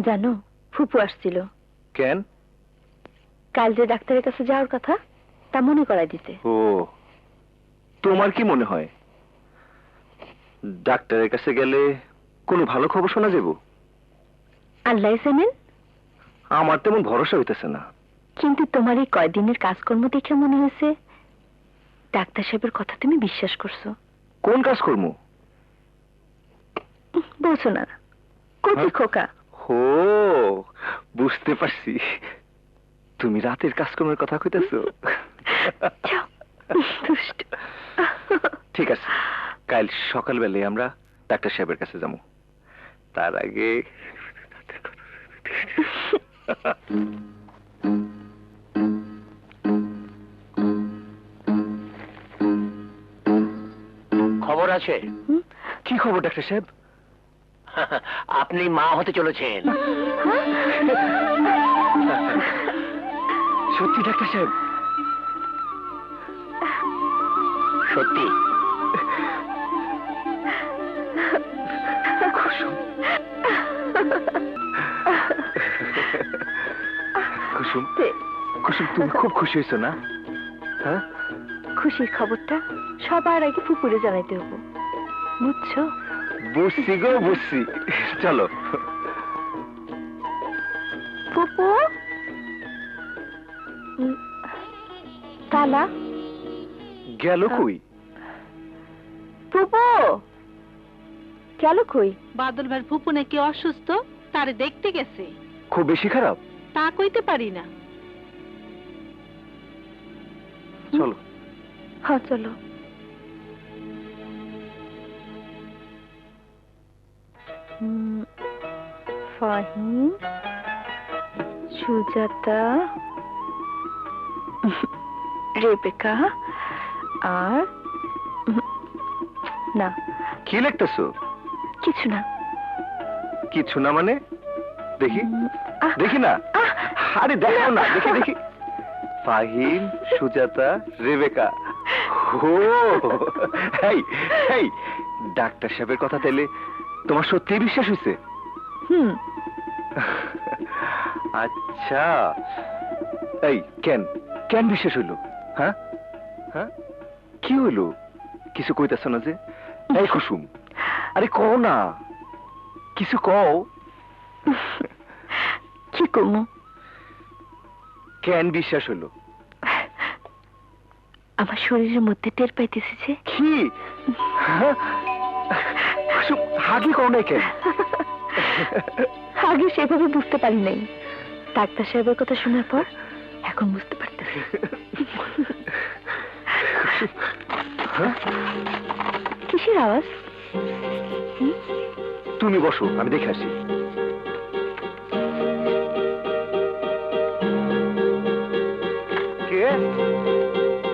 জানো ফুপু আসছিল। কেন? কাল যে ডাক্তারের কাছে যাওয়ার কথা তা মনে করাই দিতে। ও তোমার কি মনে হয়? ডাক্তারের কাছে গেলে কোনো ভালো খবর শোনা যাব? আল্লাহ জানেন। আমার তেমন ভরসা হইতেছে না। কিন্তু তোমার এই কয়দিনের কাজকর্ম দেখে মনে হয়েছে ডাক্তার সাহেবের কথা তুমি বিশ্বাস করছ। কোন কাজকর্ম? বলছো না। কচি হ্যাঁ? খোকা। হো বুঝতে পারছি। তুমি রাতের কাজকর্মের কথা কইতেছো? ঠিক আছে কাল সকালবেলায় আমরা ডাক্তার সাহেবের কাছে যাব। তার আগে খবর আছে? কি খবর ডাক্তার সাহেব? আপনি মা হতে চলেছেন। সত্যি ডাক্তার সাহেব। সত্যি? কুসুম। কুসুম তুমি খুব খুশি হয়েছো না? হ্যাঁ? খুশির খবরটা সবার আগে ফুপুরে জানাইতে হব। বুঝছ? বুঝছি গো বুঝছি। চলো। তালা? গেল কই? ফুপু? গেল কই? বাদল ভাইয়ের ফুপু নাকি অসুস্থ? তারে দেখতে গেছে। খুব বেশি খারাপ? তা কইতে পারি না। চলো। হ্যাঁ চলো। ফাহিম সুজাতা রেবেকা আর না। কি লিখতেছো? কিছু না। কিছু না মানে? দেখি। দেখি না? আরে দেখাও না দেখি দেখি। ফাহিম সুজাতা রেবেকা। ও এই এই ডাক্তার সাহেবের কথা তাইলে তোমার সত্যি বিশ্বাস হয়েছে হুম। আচ্ছা। এই কেন? কেন বিশ্বাস হইল? হ্যাঁ? হ্যাঁ? কি হইল? কিছু কইতেছ না যে? এই কুসুম। আরে কও না। কিছু কও। কি করব কেন বিশ্বাস হইল? আমার শরীরের মধ্যে টের পাইতেছে যে কি? হ্যাঁ? হাগি কও নাই কেন? আগে সেভাবে বুঝতে পারি নাই ডাক্তার সাহেবের কথা শোনার পর এখন বুঝতে পারতেছি? কিসের আওয়াজ? তুমি বসো, আমি দেখে আসি। কে?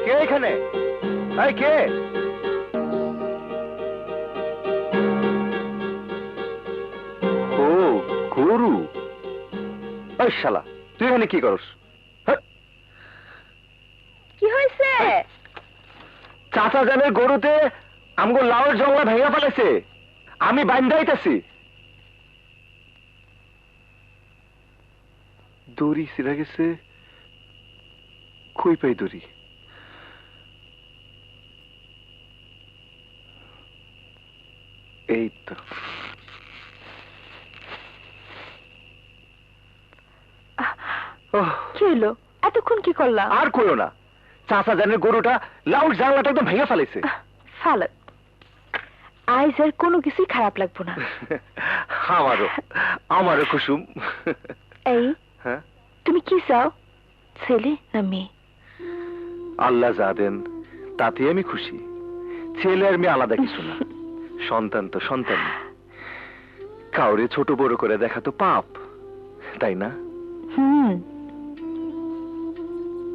কে এখানে? কে? ওই শালা তুই এখানে কি করস? হ্যাঁ? কি হয়েছে? চাচা জানের গরুতে আমগো লাউয়ের জঙ্গলা ভেঙে ফেলেছে। আমি বান্ধাইতেছি দড়ি সিরা গেছে। কই পাই দড়ি? এই তো। কি হলো এতক্ষণ কি করলাম আর কইও না। চাচা জানের গরুটা লাউর জানলাটা একদম ভেঙে ফেলেছে ফালাত। আইজ আর কোনো কিছুই খারাপ লাগবো না। আমারও আমারও কুসুম। এই হ্যাঁ? তুমি কি চাও? ছেলে না মেয়ে? আল্লাহ যা দেন তাতে আমি খুশি। ছেলে আর মেয়ে আলাদা কিছু না। সন্তান তো সন্তান কাউরে ছোট বড় করে দেখা তো পাপ। তাই না? হুম।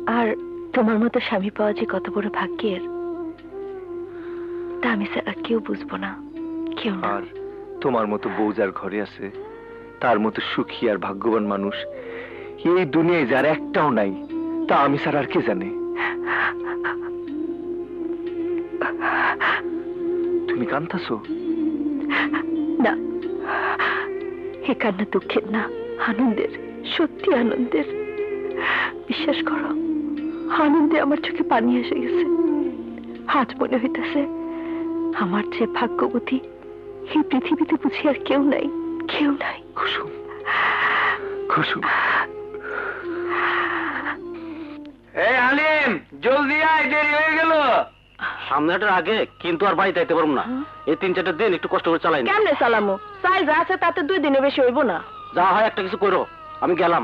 আর তোমার মতো স্বামী পাওয়া যে কত বড় ভাগ্যের তা আমি ছাড়া কেউ বুঝব না কেউ আর তোমার মতো বউ যার ঘরে আছে তার মতো সুখী আর ভাগ্যবান মানুষ এই দুনিয়ায় যার একটাও নাই তা আমি ছাড়া আর কে জানে? তুমি কান্তাছো না এ কান্না দুঃখের না আনন্দের সত্যি আনন্দের। বিশ্বাস করো। আনন্দে আমার চোখে পানি এসে গেছে। আজ মনে হইতেছে আমার যে ভাগ্যবতী এই পৃথিবীতে বুঝি আর কেউ নাই কেউ নাই। কুসুম কুসুম। এই আলিম জলদি আয় দেরি হয়ে গেল। সামনেটার আগে কিন্তু আর বাড়িতে আইতে পারব না। এই তিন চারটা দিন একটু কষ্ট করে চালাই কেমনে সালামু সাইজ আছে তাতে দুই দিনে বেশি হইব না। যা হয় একটা কিছু করো আমি গেলাম।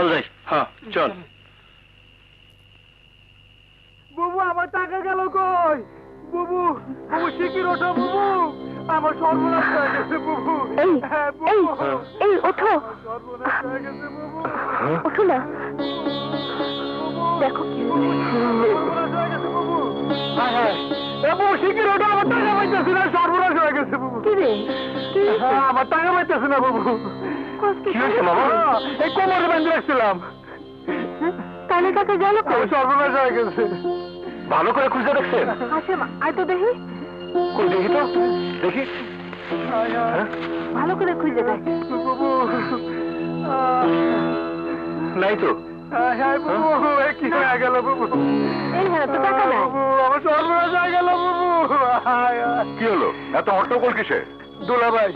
চল যাই। হ্যাঁ চল। বুবু আমার টাকা গেল কই? বুবু বুবু শিকির ওঠো বুবু। আমার সর্বনাশ হয়ে গেছে বুবু। এই হ্যাঁ, এই এই ওঠো। সর্বনাশ হয়ে গেছে বুবু। ওঠো না। দেখো কি সর্বনাশ হয়ে গেছে বুবু। হ্যাঁ হ্যাঁ। শিকির ওঠো আমার টাকা পাইতেছে না সর্বনাশ হয়ে গেছে বুবু। কি রে? হ্যাঁ, আমার টাকা পাইতেছে না বুবু। কি হয়েছে মামা? এই কোমরে বেঁধে রাখছিলাম। তাহলে গেল সর্বনাশ হয়ে গেছে। ভালো করে খুঁজে দেখছেন আসে মা আয় তো দেখি। কই দেখি তো? দেখি। হায়? ভালো করে খুঁজে দেখ। নাই তো। হায়। কি হলো এত হট্টগোল কিসে দুলা ভাই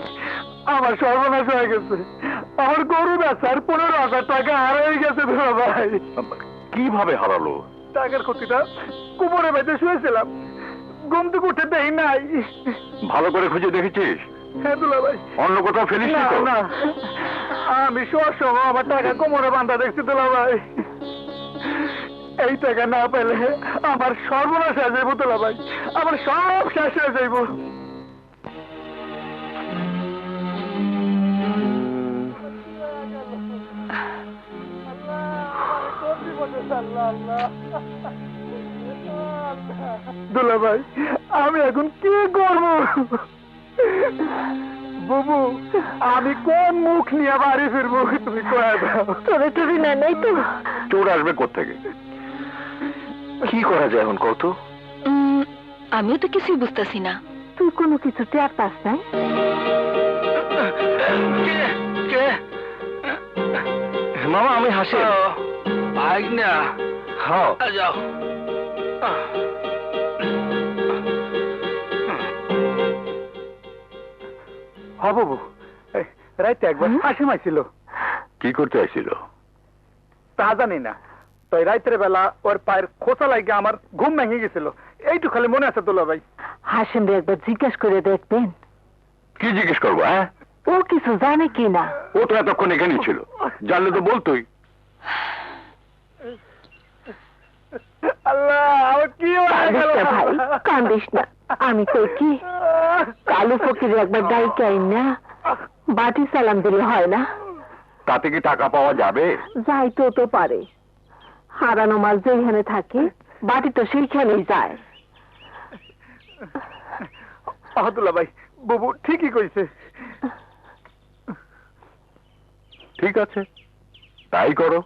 আমার সর্বনাশ হয়ে গেছে। আমার গরু বেচার পনেরো হাজার টাকা হারিয়ে গেছে দুলা ভাই কীভাবে হারালো? টাকার ক্ষতিটা কুমোরে বেঁচে শুয়েছিলাম। ঘুম থেকে উঠে দেই নাই। ভালো করে খুঁজে দেখেছিস? হ্যাঁ দুলা ভাই অন্য কোথাও ফেলিস না না আমি সব আমার টাকা কোমরে বান্ধা দেখছি দুলা ভাই এই টাকা না পেলে আমার সর্বনাশ হয়ে যাইব দুলা ভাই আমার সব শেষ হয়ে যাইব। ভাই আমি এখন কি করব? বুবু আমি কোন মুখ নিয়ে বাড়ি ফিরবো? তুমি কয়ে দাও। তোরে তোরে না নাই তো। চোর আসবে কোথেকে কি করা যায় এখন কত আমিও তো কিছুই বুঝতেছি না। তুই কোনো কিছু টের পাস নাই? মামা আমি হাসি। না হ্যাঁ। যাও। হ বাবু রাইতে একবার হুম? হাসি মাইছিল। কি করতে আসছিল তা জানি না। তো রাইতের বেলা ওর পায়ের খোঁচা লাগে আমার ঘুম ভেঙে গেছিল। এইটু খালি মনে আছে তোলা ভাই। হাসেম একবার জিজ্ঞেস করে দেখবেন। কি জিজ্ঞেস করব হ্যাঁ? ও কিছু জানে কি না। ও তো এতক্ষণ এখানেই ছিল। জানলে তো বলতোই। আল্লাহ আমার কি কান্দিস না ভাই কান্দিস না। আমি কই কি? কালু ফকির একবার ডাইকে আইন না। বাটি সালাম দিলে হয় না। তাতে কি টাকা পাওয়া যাবে? যাইতেও তো পারে। হারানো মাছ যেখানে থাকে বাটি তো সেইখানেই যায়। আহতুল্লাহ ভাই বুবু ঠিকই কইছে। ঠিক আছে তাই করো।